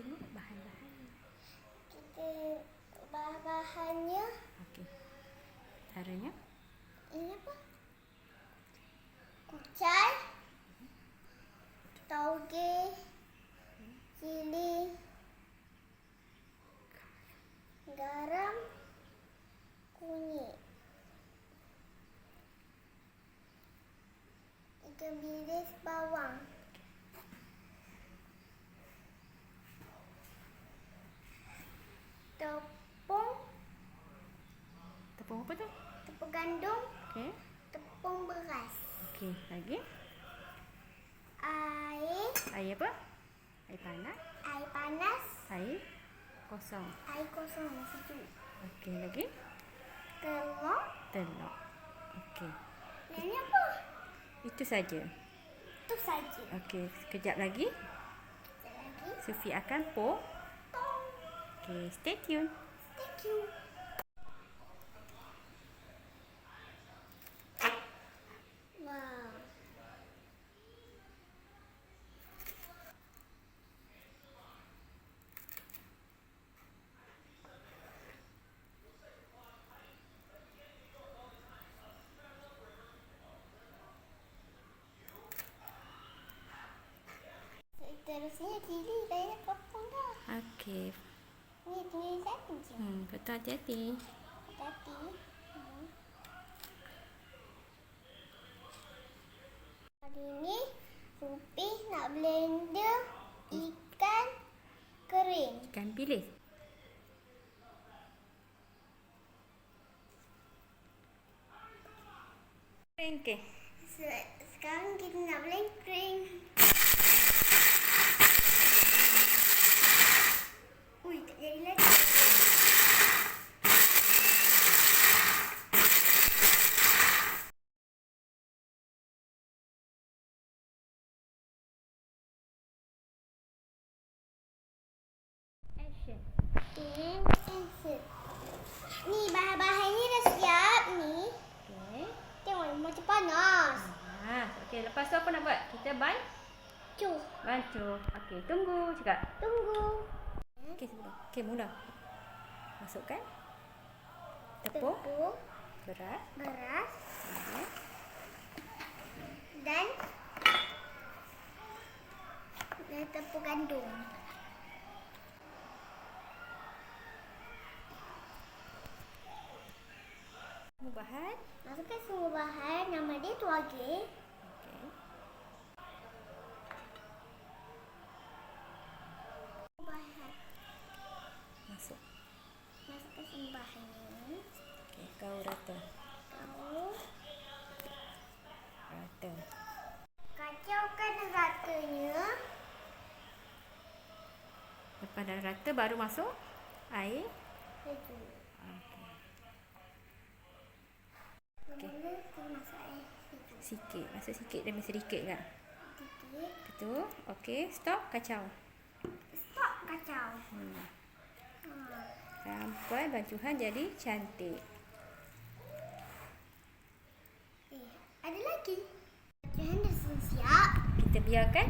dulu bahan-bahannya. Kita bahan-bahannya. Okey. Caranya? Ini apa? Kucai. Tauge. Cili. Garam. Kunyit. Ikan bilis bawang. Gandum. Okey. Tepung beras. Okey, lagi. Air. Air apa? Air panas. Air panas. Air kosong. Air kosong sejuk. Okey, lagi. Telur. Telur. Okey. Ini apa? Itu saja. Itu saja. Okey, sekejap lagi Sekejap lagi. Sufi akan po. Tong. Okey, stay tune. Thank you. Okey. Ni satu je. Hmm, betul hati-hati. Hati. Hmm. Hari ni Rupi nak blender ikan kering. Ikan bilis. Okey. Se- Sekarang kita nak blend kering. Ui, tak jadi lagi. Action. Okay, cancel. Ni bahan-bahannya dah siap ni. Okey. Tengok macam panas. Ah, okey, lepas tu apa nak ban Cuk, bantu. Okey, tunggu cakap. tunggu. Okey, sebelum. Okey, mula. Masukkan tepung, Tepung, beras, beras okey. dan dan tepung gandum. Semua bahan. Masukkan semua bahan. Nama dia tuage. Okey. Bahan. Masuk. Masukkan semua bahan ni. Okey, kau rata. Kau Rata. kacaukan ratanya. Lepas dah rata baru masuk air. Okey. Sejuk. Sikit. Masuk sikit demi sedikit kan? Sedikit. Betul. Okey, stop kacau. Stop kacau. Hmm. Sampai bancuhan jadi cantik. Eh, ada lagi. Bacahan dah siap. Kita biarkan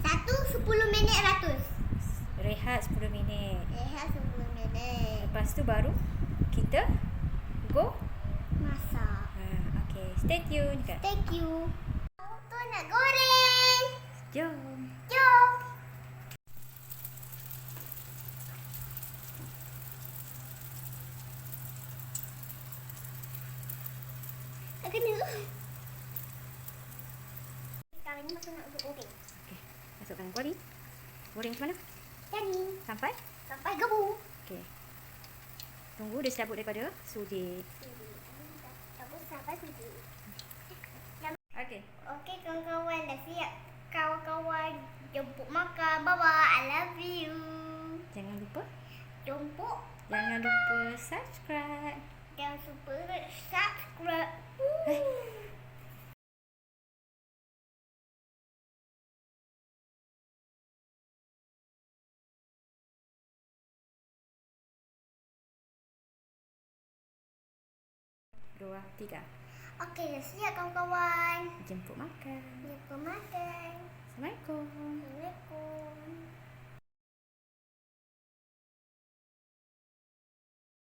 Satu sepuluh minit ratus. Rehat 10 minit. Rehat sepuluh minit. Lepas tu baru kita go. Masak. Ha, okey, stay tune kan. Thank you. Tu nak goreng. Jom. Jom. Tak kena. Sekarang ni masuk nak goreng. Okey, masukkan kuali. Goreng ke mana? Jadi, Sampai? sampai gebu. Okey. Tunggu dia cabut daripada sudi. Aku sampai sini. Okey. Okey kawan-kawan dah siap. Kawan-kawan jemput makan. Bye-bye. I love you. Jangan lupa Jemput. jangan lupa subscribe. Jangan lupa subscribe. Eh. dua, tiga. Oke, siap kawan-kawan. Jemput makan. Jemput makan. Assalamualaikum. Assalamualaikum.